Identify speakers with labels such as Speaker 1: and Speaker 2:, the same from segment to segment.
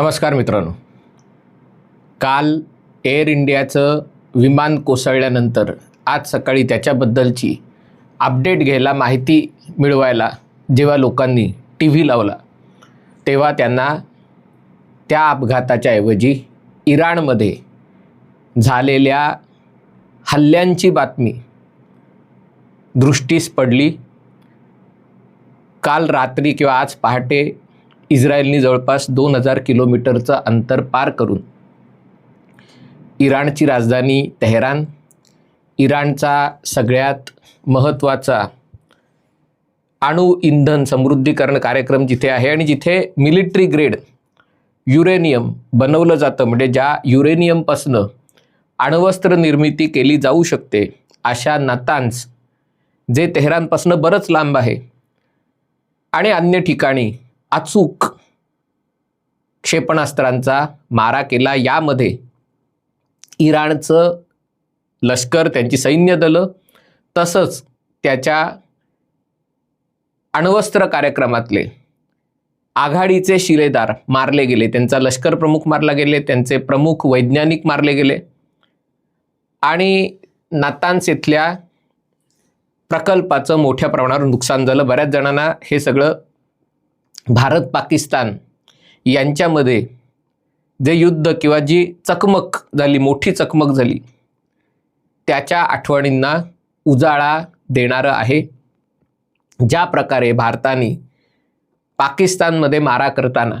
Speaker 1: नमस्कार मित्रांनो. काल एअर इंडियाचं विमान कोसळल्यानंतर आज सकाळी त्याच्याबद्दलची अपडेट घ्यायला माहिती मिळवायला जेव्हा लोकांनी टी व्ही लावला तेव्हा त्यांना त्या अपघाताच्या ऐवजी इराणमध्ये झालेल्या हल्ल्यांची बातमी दृष्टीस पडली. काल रात्री किंवा आज पहाटे इस्रायलनी जवळपास दोन हजार किलोमीटरचं अंतर पार करून इराणची राजधानी तेहरान इराणचा सगळ्यात महत्त्वाचा अणु इंधन समृद्धीकरण कार्यक्रम जिथे आहे आणि जिथे मिलिटरी ग्रेड युरेनियम बनवलं जातं म्हणजे ज्या युरेनियमपासनं अण्वस्त्र निर्मिती केली जाऊ शकते अशा नतांस जे तेहरानपासनं बरंच लांब आहे. आणि अन्य ठिकाणी अचूक क्षेपणास्त्रांचा मारा केला. यामध्ये इराणचं लष्कर त्यांची सैन्य दलं तसंच त्याच्या अण्वस्त्र कार्यक्रमातले आघाडीचे शिलेदार मारले गेले. त्यांचा लष्कर प्रमुख मारला गेले त्यांचे प्रमुख वैज्ञानिक मारले गेले आणि नातान्स इथल्या प्रकल्पाचं मोठ्या प्रमाणावर नुकसान झालं. बऱ्याच जणांना हे सगळं भारत पाकिस्तान यांच्यामध्ये जे युद्ध किंवा जी चकमक झाली मोठी चकमक झाली त्याच्या आठवणींना उजाळा देणारं आहे. ज्या प्रकारे भारताने पाकिस्तानमध्ये मारा करताना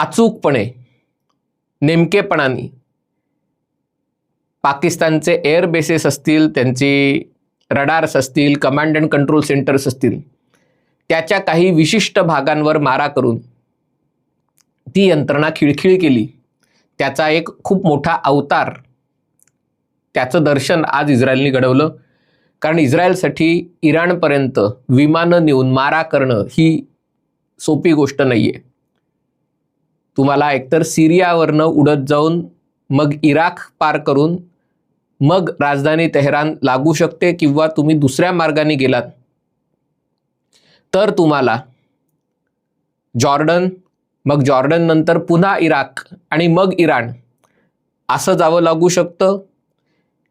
Speaker 1: अचूकपणे नेमकेपणाने पाकिस्तानचे एअर बेसेस असतील त्यांची रडार्स असतील कमांड अँड कंट्रोल सेंटर्स असतील त्याच्या काही विशिष्ट भागांवर मारा करून ती यंत्रणा खिळखिळी केली. त्याचा एक खूप मोठा अवतार त्याचं दर्शन आज इस्रायलने घडवलं. कारण इस्रायलसाठी इराणपर्यंत विमानं नेऊन मारा करणं ही सोपी गोष्ट नाही आहे तुम्हाला एकतर सिरियावरनं उडत जाऊन मग इराक पार करून मग राजधानी तेहरान लागू शकते किंवा तुम्ही दुसऱ्या मार्गाने गेलात. तर तुम्हाला जॉर्डन मग जॉर्डन नंतर पुन्हा इराक आणि मग इराण असं जावं लागू शकतं.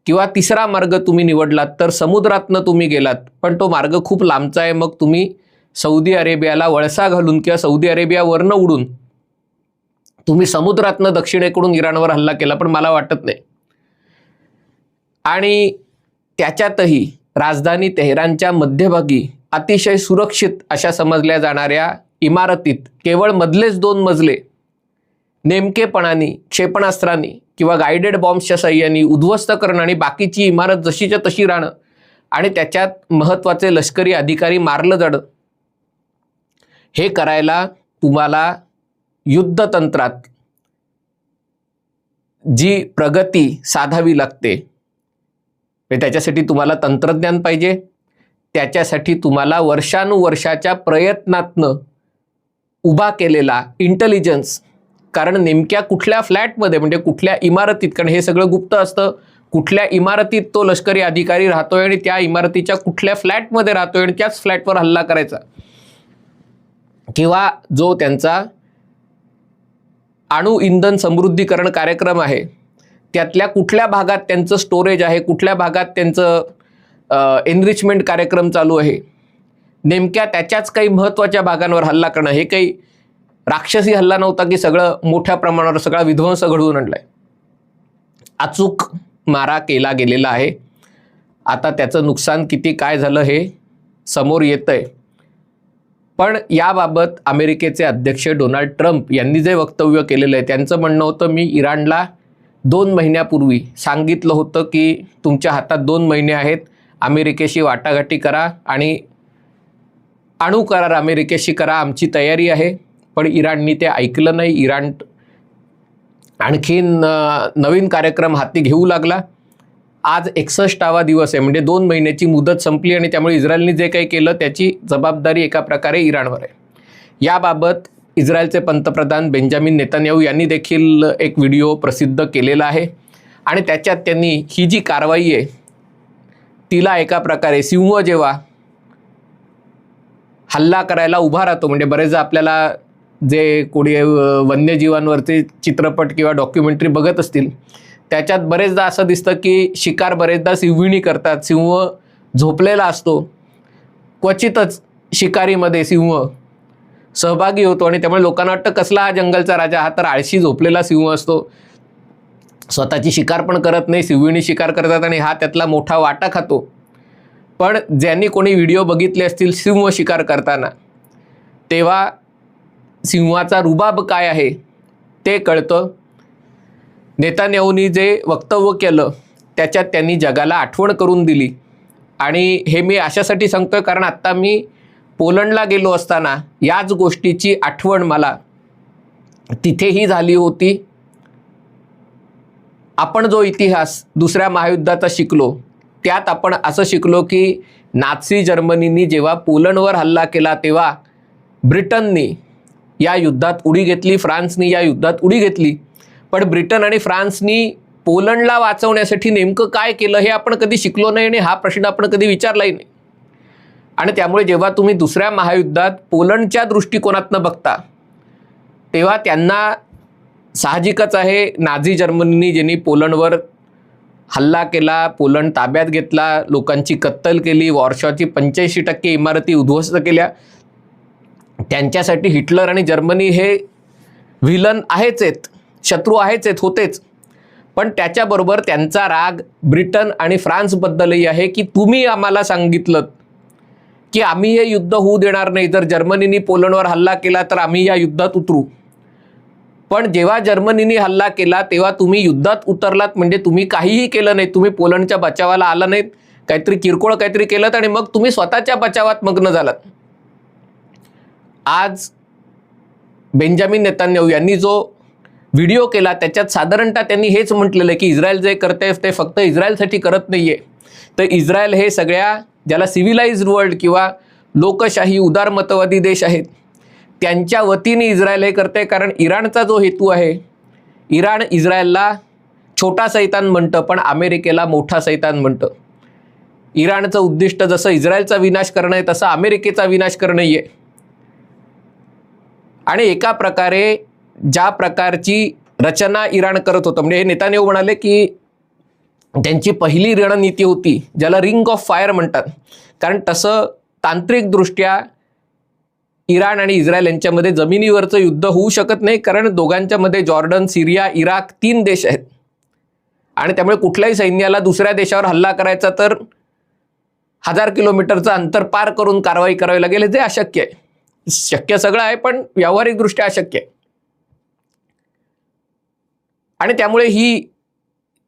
Speaker 1: किंवा तिसरा मार्ग तुम्ही निवडलात तर समुद्रातनं तुम्ही गेलात पण तो मार्ग खूप लांबचा आहे. मग तुम्ही सौदी अरेबियाला वळसा घालून किंवा सौदी अरेबियावरनं उडून तुम्ही समुद्रातनं दक्षिणेकडून इराणवर हल्ला केला पण मला वाटत नाही. आणि त्याच्यातही राजधानी तेहरानच्या मध्यभागी अतिशय सुरक्षित अशा समजल्या जाणाऱ्या इमारतीत केवळ मधलेच दोन मजले नेमकेपणाने क्षेपणास्त्रांनी किंवा गायडेड बॉम्ब्सच्या सहाय्याने उद्ध्वस्त करणं आणि बाकीची इमारत जशीच्या तशी राहणं आणि त्याच्यात महत्त्वाचे लष्करी अधिकारी मारलं जाणं हे करायला तुम्हाला युद्धतंत्रात जी प्रगती साधावी लागते. म्हणजे त्याच्यासाठी तुम्हाला तंत्रज्ञान पाहिजे. त्याच्यासाठी तुम्हाला वर्षानुवर्षाच्या प्रयत्नातनं उभा केलेला इंटेलिजन्स कारण नेमक्या कुठल्या फ्लॅटमध्ये म्हणजे कुठल्या इमारतीत कारण हे सगळं गुप्त असतं कुठल्या इमारतीत तो लष्करी अधिकारी राहतोय आणि त्या इमारतीच्या कुठल्या फ्लॅटमध्ये राहतोय आणि त्याच फ्लॅटवर हल्ला करायचा. किंवा जो त्यांचा अणु इंधन समृद्धीकरण कार्यक्रम आहे त्यातल्या कुठल्या भागात त्यांचं स्टोरेज आहे कुठल्या भागात त्यांचं एनरिचमेंट कार्यक्रम चालू आहे. नेमक्या त्याच्याच काही महत्त्वाच्या भागांवर हल्ला करणं हे काही राक्षसी हल्ला नव्हता की सगळं मोठ्या प्रमाणावर सगळा विध्वंस घडवून आणलाय. अचूक मारा केला गेलेला आहे. आता त्याचं नुकसान किती काय झालं हे समोर येतंय. पण याबाबत अमेरिकेचे अध्यक्ष डोनाल्ड ट्रम्प यांनी जे वक्तव्य केलेलं आहे त्यांचं म्हणणं होतं मी इराणला दोन महिन्यापूर्वी सांगितलं होतं की तुमच्या हातात दोन महिने आहेत अमेरिकेशी वाटाघाटी करा आणि अणू करार अमेरिकेशी करा आमची तयारी आहे. पण इराणनी ते ऐकलं नाही. इराण आणखीन नवीन कार्यक्रम हाती घेऊ लागला. आज एकसष्टावा दिवस आहे. म्हणजे दोन महिन्याची मुदत संपली आणि त्यामुळे इस्रायलने जे काही केलं त्याची जबाबदारी एका प्रकारे इराणवर आहे. याबाबत इस्रायलचे पंतप्रधान बेंजामिन नेतान्याहू यांनी देखील एक व्हिडिओ प्रसिद्ध केलेला आहे. आणि त्याच्यात त्यांनी ही जी कारवाई आहे तिला एका प्रकारे सिंह जेव्हा हल्ला करायला उभा राहतो म्हणजे बरेचदा आपल्याला जे कोणी वन्यजीवांवरचे चित्रपट किंवा डॉक्युमेंटरी बघत असतील त्याच्यात बरेचदा असं दिसतं की शिकार बरेचदा सिंहिणी करतात. सिंह झोपलेला असतो. क्वचितच शिकारीमध्ये सिंह सहभागी होतो आणि त्यामुळे लोकांना वाटतं कसला हा जंगलचा राजा हा तर आळशी झोपलेला सिंह असतो. स्वतःची शिकार पण करत नाही सिंहिणी शिकार करतात आणि हा त्यातला मोठा वाटा खातो. पण ज्यांनी कोणी व्हिडिओ बघितले असतील सिंह शिकार करताना तेव्हा सिंहाचा रुबाब काय आहे ते कळतं. नेतान्याहूनी जे वक्तव्य केलं त्याच्यात त्यांनी जगाला आठवण करून दिली. आणि हे मी अशासाठी सांगतोय कारण आत्ता मी पोलंडला गेलो असताना याच गोष्टीची आठवण मला तिथेही झाली होती. आपण जो इतिहास दुसऱ्या महायुद्धाचा शिकलो त्यात आपण असं शिकलो की नाझी जर्मनीनी जेव्हा पोलंडवर हल्ला केला तेव्हा ब्रिटननी या युद्धात उडी घेतली फ्रान्सनी या युद्धात उडी घेतली. पण ब्रिटन आणि फ्रान्सनी पोलंडला वाचवण्यासाठी नेमकं काय केलं हे आपण कधी शिकलो नाही आणि हा प्रश्न आपण कधी विचारलाही नाही. आणि त्यामुळे जेव्हा तुम्ही दुसऱ्या महायुद्धात पोलंडच्या दृष्टिकोनातनं बघता तेव्हा त्यांना साहजिकच आहे. नाझी जर्मनीनी ज्यांनी पोलंडवर हल्ला केला पोलंड ताब्यात घेतला लोकांची कत्तल केली वॉर्शॉची पंच्याऐंशी टक्के इमारती उद्ध्वस्त केल्या. त्यांच्यासाठी हिटलर आणि जर्मनी हे व्हिलन आहेच आहेत शत्रू आहेच आहेत होतेच. पण त्याच्याबरोबर त्यांचा राग ब्रिटन आणि फ्रान्सबद्दलही आहे की तुम्ही आम्हाला सांगितलं की आम्ही हे युद्ध होऊ देणार नाही. जर जर्मनीने पोलंडवर हल्ला केला तर आम्ही या युद्धात उतरू. पण जेव्हा जर्मनीने हल्ला केला तेव्हा तुम्ही युद्धात उतरलात म्हणजे तुम्ही काहीही केलं नाही. तुम्ही पोलंडच्या बचावाला आला नाहीत. काहीतरी किरकोळ काहीतरी केलं आणि मग तुम्ही स्वतःच्या बचावात मग्न झालात. आज बेंजामिन नेतान्याहू यांनी जो व्हिडिओ केला त्याच्यात साधारणतः त्यांनी हेच म्हटलेलं आहे की इस्रायल जे करते ते फक्त इस्रायलसाठी करत नाही आहे तर इस्रायल हे सगळ्या ज्याला सिव्हिलाइज्ड वर्ल्ड किंवा लोकशाही उदारमतवादी देश आहेत त्यांच्या वतीने इस्रायल हे करते कारण इराणचा जो हेतू आहे इराण इस्रायलला छोटा सैतान म्हणतं पण अमेरिकेला मोठा सैतान म्हणतं. इराणचं उद्दिष्ट जसं इस्रायलचा विनाश करणं आहे तसं अमेरिकेचा विनाश करणं आहे. आणि एका प्रकारे ज्या प्रकारची रचना इराण करत होतं म्हणजे हे नेताने म्हणाले की त्यांची पहिली रणनीती होती ज्याला रिंग ऑफ फायर म्हणतात. कारण तसं तांत्रिकदृष्ट्या इराण आणि इस्रायल यांच्यामध्ये जमिनीवरचं युद्ध होऊ शकत नाही कारण दोघांच्यामध्ये जॉर्डन सिरिया इराक तीन देश आहेत. आणि त्यामुळे कुठल्याही सैन्याला दुसऱ्या देशावर हल्ला करायचा तर हजार किलोमीटरचं अंतर पार करून कारवाई करावी लागेल जे अशक्य आहे. शक्य सगळं आहे पण व्यावहारिकदृष्ट्या अशक्य आहे. आणि त्यामुळे ही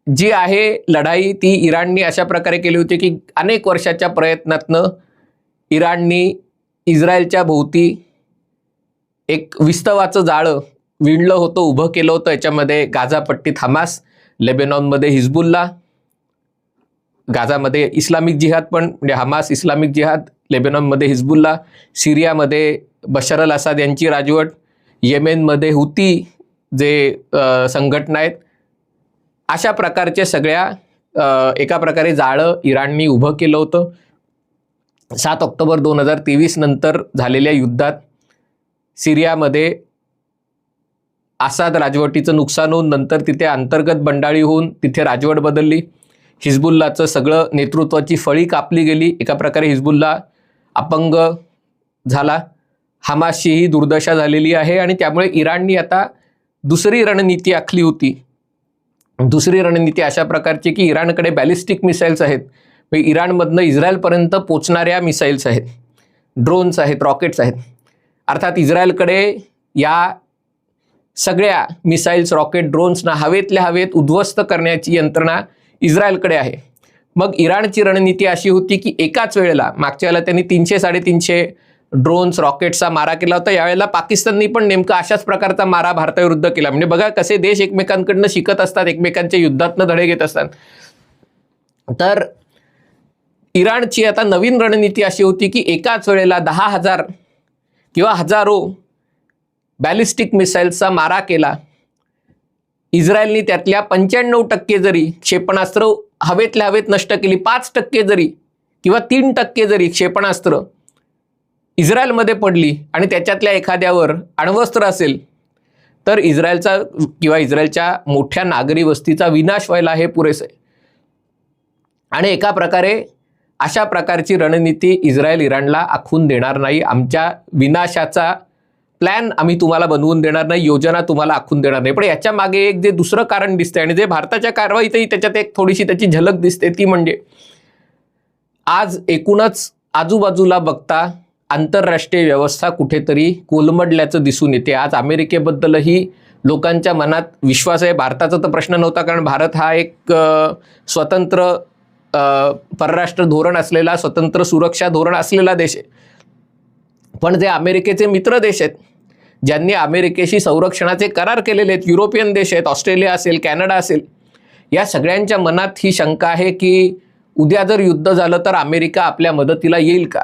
Speaker 1: जी आहे लढाई ती इराणनी अशा प्रकारे केली होती की अनेक वर्षाच्या प्रयत्नातनं इराणनी इस्रायलच्या भोवती एक विस्तवाचं जाळं विणलं होतं उभं केलं होतं. याच्यामध्ये गाझापट्टीत हमास लेबेनॉनमध्ये हिजबुल्ला गाझामध्ये इस्लामिक जिहाद पण म्हणजे हमास इस्लामिक जिहाद लेबेनॉनमध्ये हिजबुल्ला सिरियामध्ये बशर अल असाद यांची राजवट येमेनमध्ये हुती जे संघटना आहेत. अशा प्रकारच्या सगळ्या एका प्रकारे जाळं इराणनी उभं केलं होतं. सात ऑक्टोबर दोन हजार तेवीस नंतर झालेल्या युद्धात सिरियामध्ये आसाद राजवटीचं नुकसान होऊन नंतर तिथे अंतर्गत बंडाळी होऊन तिथे राजवट बदलली. हिजबुल्लाचं सगळं नेतृत्वाची फळी कापली गेली. एका प्रकारे हिजबुल्ला अपंग झाला. हमासची ही दुर्दशा झालेली आहे आणि त्यामुळे इराणनी आता दुसरी रणनीती आखली होती. दुसरी रणनीती अशा प्रकारची की इराणकडे बॅलिस्टिक मिसाईल्स आहेत. इराणमधनं इस्रायलपर्यंत पोचणाऱ्या मिसाईल्स आहेत. ड्रोन्स आहेत रॉकेट्स आहेत. अर्थात इस्रायलकडे या सगळ्या मिसाईल्स रॉकेट ड्रोन्सना हवेतल्या हवेत उद्ध्वस्त करण्याची यंत्रणा इस्रायलकडे आहे. मग इराणची रणनीती अशी होती की एकाच वेळेला मागच्या वेळेला त्यांनी तीनशे साडेतीनशे ड्रोन्स रॉकेट्सचा मारा केला होता. यावेळेला पाकिस्ताननी पण नेमका अशाच प्रकारचा मारा भारताविरुद्ध केला. म्हणजे बघा कसे देश एकमेकांकडनं शिकत असतात एकमेकांच्या युद्धातनं धडे घेत असतात. तर इराणची आता नवीन रणनीती अशी होती की एकाच वेळेला दहा हजार किंवा हजारो बॅलिस्टिक मिसाईल्सचा मारा केला. इस्रायलनी त्यातल्या पंच्याण्णव टक्के जरी क्षेपणास्त्र हवेतल्या हवेत नष्ट केली पाच टक्के जरी किंवा तीन टक्के जरी क्षेपणास्त्र इस्रायलमध्ये पडली आणि त्याच्यातल्या एखाद्यावर अण्वस्त्र असेल तर इस्रायलचा किंवा इस्रायलच्या मोठ्या नागरी वस्तीचा विनाश व्हायला हे पुरेसे आणि एका प्रकारे अशा प्रकारची रणनीती इस्रायल इराणला आखून देणार नाही. आमच्या विनाशाचा प्लॅन आम्ही तुम्हाला बनवून देणार नाही योजना तुम्हाला आखून देणार नाही. पण याच्या मागे एक जे दुसरं कारण दिसतंय आणि जे भारताच्या कारवाईतही त्याच्यात एक थोडीशी त्याची झलक दिसते ती म्हणजे आज एकूणच आजूबाजूला बघता आंतरराष्ट्रीय व्यवस्था कुठेतरी कोलमडल्याचं दिसून येते. आज अमेरिकेबद्दलही लोकांच्या मनात विश्वास आहे. भारताचा तर प्रश्न नव्हता कारण भारत हा एक स्वतंत्र परराष्ट्र धोरण असलेला स्वतंत्र सुरक्षा धोरण असलेला देश आहे. पण जे अमेरिकेचे मित्र देश आहेत ज्यांनी अमेरिकेशी संरक्षणाचे करार केलेले आहेत युरोपियन देश आहेत ऑस्ट्रेलिया असेल कॅनडा असेल या सगळ्यांच्या मनात ही शंका आहे की उद्या जर युद्ध झालं तर अमेरिका आपल्या मदतीला येईल का?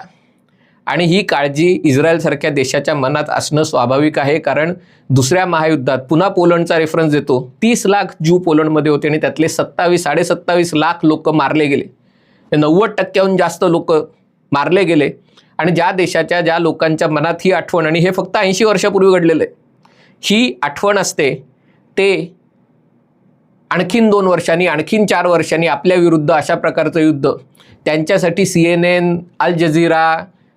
Speaker 1: आणि ही काळजी इस्रायलसारख्या देशाच्या मनात असणं स्वाभाविक आहे कारण दुसऱ्या महायुद्धात पुन्हा पोलंडचा रेफरन्स देतो. तीस लाख ज्यू पोलंडमध्ये होते आणि त्यातले सत्तावीस साडेसत्तावीस लाख लोक मारले गेले. म्हणजे नव्वद टक्क्याहून जास्त लोक मारले गेले. आणि ज्या देशाच्या ज्या लोकांच्या मनात ही आठवण आणि हे फक्त ऐंशी वर्षापूर्वी घडलेलं आहे ही आठवण असते ते आणखीन दोन वर्षांनी आणखीन चार वर्षांनी आपल्या विरुद्ध अशा प्रकारचं युद्ध. त्यांच्यासाठी C N N Al Jazeera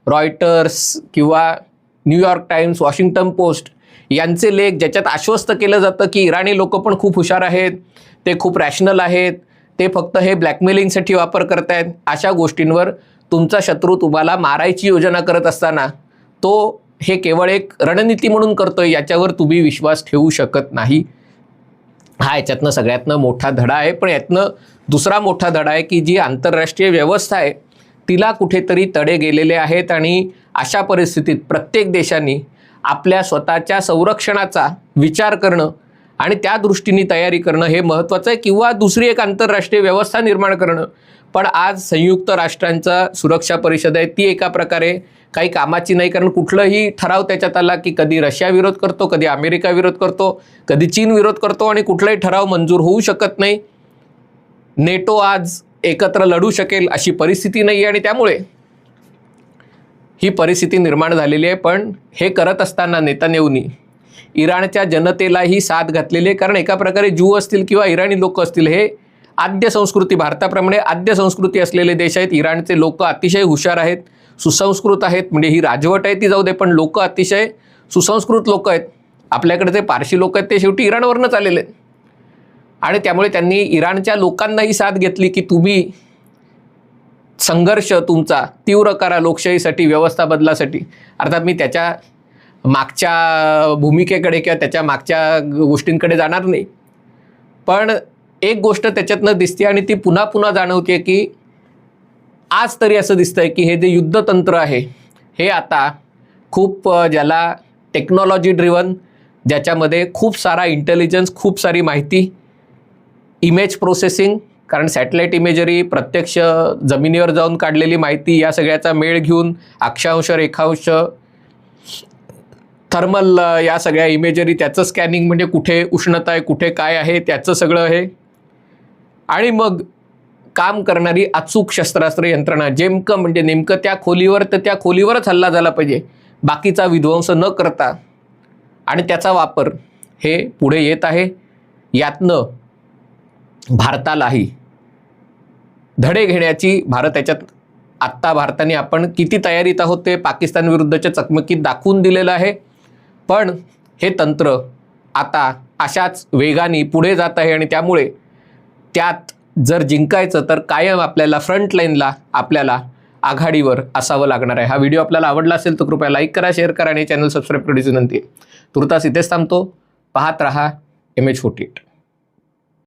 Speaker 1: Reuters किंवा New York Times Washington Post यांचे लेख ज्याच्यात आश्वस्त केलं जातं की इराणी लोक पण खूप हुशार आहेत ते खूप रॅशनल आहेत ते फक्त हे ब्लॅकमेलिंगसाठी वापर करतायत अशा गोष्टींवर तुमचा शत्रू तुम्हाला मारायची योजना करत असताना तो हे केवळ एक रणनीती म्हणून करतोय याच्यावर तुम्ही विश्वास ठेवू शकत नाही. हा याच्यातनं सगळ्यातनं मोठा धडा आहे पण यातनं दुसरा मोठा धडा आहे की जी आंतरराष्ट्रीय व्यवस्था आहे तिला कुठेतरी तडे गेलेले आहेत आणि अशा परिस्थितीत प्रत्येक देशांनी आपल्या स्वतःच्या संरक्षणाचा विचार करणं आणि त्या दृष्टीने तयारी करणं हे महत्त्वाचं आहे. किंवा दुसरी एक आंतरराष्ट्रीय व्यवस्था निर्माण करणं. पण आज संयुक्त राष्ट्रांचा सुरक्षा परिषद आहे ती एका प्रकारे काही कामाची नाही. कारण कुठलंही ठराव त्याच्यात आला की कधी रशिया विरोध करतो कधी अमेरिका विरोध करतो कधी चीन विरोध करतो आणि कुठलाही ठराव मंजूर होऊ शकत नाही. नेटो आज एकत्र लढू शकेल अशी परिस्थिती नाही आहे आणि त्यामुळे ही परिस्थिती निर्माण झालेली आहे. पण हे करत असताना नेतानेऊनी इराणच्या जनतेलाही साथ घातलेली आहे. कारण एका प्रकारे जू असतील किंवा इराणी लोक असतील हे आद्य संस्कृती भारताप्रमाणे आद्य संस्कृती असलेले देश आहेत. इराणचे लोक अतिशय हुशार आहेत सुसंस्कृत आहेत. म्हणजे ही राजवट आहे ती जाऊ दे पण लोक अतिशय सुसंस्कृत लोक आहेत. आपल्याकडे जे पारशी लोक आहेत ते शेवटी इराणवरनंच आलेले आहेत. आणि त्यामुळे त्यांनी इराणच्या लोकांनाही साथ घेतली की तुम्ही संघर्ष तुमचा तीव्र करा लोकशाहीसाठी व्यवस्था बदलासाठी. अर्थात मी त्याच्या मागच्या भूमिकेकडे किंवा त्याच्या मागच्या गोष्टींकडे जाणार नाही. पण एक गोष्ट त्याच्यातनं दिसते आणि ती पुन्हा पुन्हा जाणवते की आज तरी असं दिसतंय की हे जे युद्धतंत्र आहे हे आता खूप ज्याला टेक्नॉलॉजी ड्रिवन ज्याच्यामध्ये खूप सारा इंटेलिजन्स खूप सारी माहिती इमेज प्रोसेसिंग कारण सॅटेलाईट इमेजरी प्रत्यक्ष जमिनीवर जाऊन काढलेली माहिती या सगळ्याचा मेळ घेऊन अक्षांश रेखांश थर्मल या सगळ्या इमेजरी त्याचं स्कॅनिंग म्हणजे कुठे उष्णता आहे कुठे काय आहे त्याचं सगळं हे. आणि मग काम करणारी अचूक शस्त्रास्त्र यंत्रणा जेमकं म्हणजे नेमकं त्या खोलीवर तर त्या खोलीवरच हल्ला झाला पाहिजे. बाकीचा विध्वंस न करता. आणि त्याचा वापर हे पुढे येत आहे. यातनं भारतालाही. धडे घेण्याची भारत याच्यात आत्ता भारताने आपण किती तयारीत आहोत ते पाकिस्तान विरुद्धच्या चकमकीत दाखवून दिलेलं आहे. पण हे तंत्र आता अशाच वेगाने पुढे जात आहे आणि त्यामुळे त्यात जर जिंकायचं तर कायम आपल्याला फ्रंटलाईनला आपल्याला आघाडीवर असावं लागणार आहे. हा व्हिडिओ आपल्याला आवडला असेल तर कृपया लाईक करा शेअर करा आणि चॅनल सबस्क्राईब करण्याची विनंती आहे. तुर्तास इथेच थांबतो. पाहत रहा एम एच फोर्टी एट